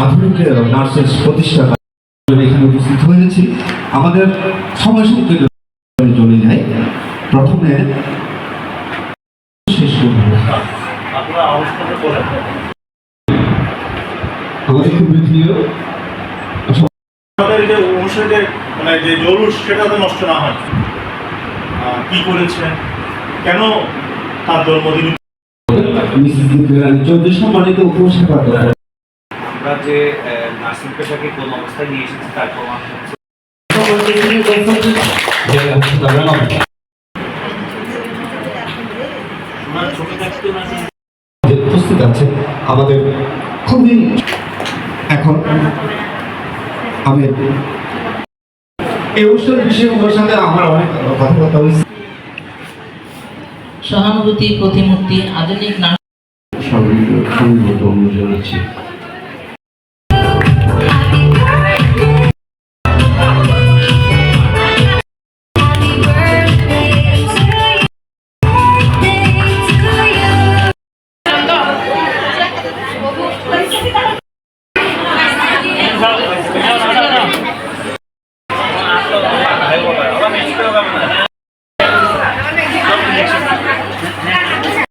আধুনিক নার্সের প্রতিষ্ঠাতা এখানে উপস্থিত আমাদের সময় সংকেত চলে যায় প্রথমে আমাদের যে অনুসারে মানে যে জরুর সেটা নষ্ট না হয়। আহ, কি করেছেন কেন তার জন্মদিন? সম্মানিত আমরা যে নার্সিং পেশাকে কোন অবস্থায় নিয়ে এসেছি তার প্রমাণ হচ্ছে। ছোট থাকতে না উপস্থিত আছে। আমাদের খুবই এখন আমি এই বিষয়গুলোর সাথে আমার অনেক কথাবার্তা হয়েছে। সহানুভূতি প্রতিমূর্তি আধুনিক স্বাগত জানাচ্ছি Thank you.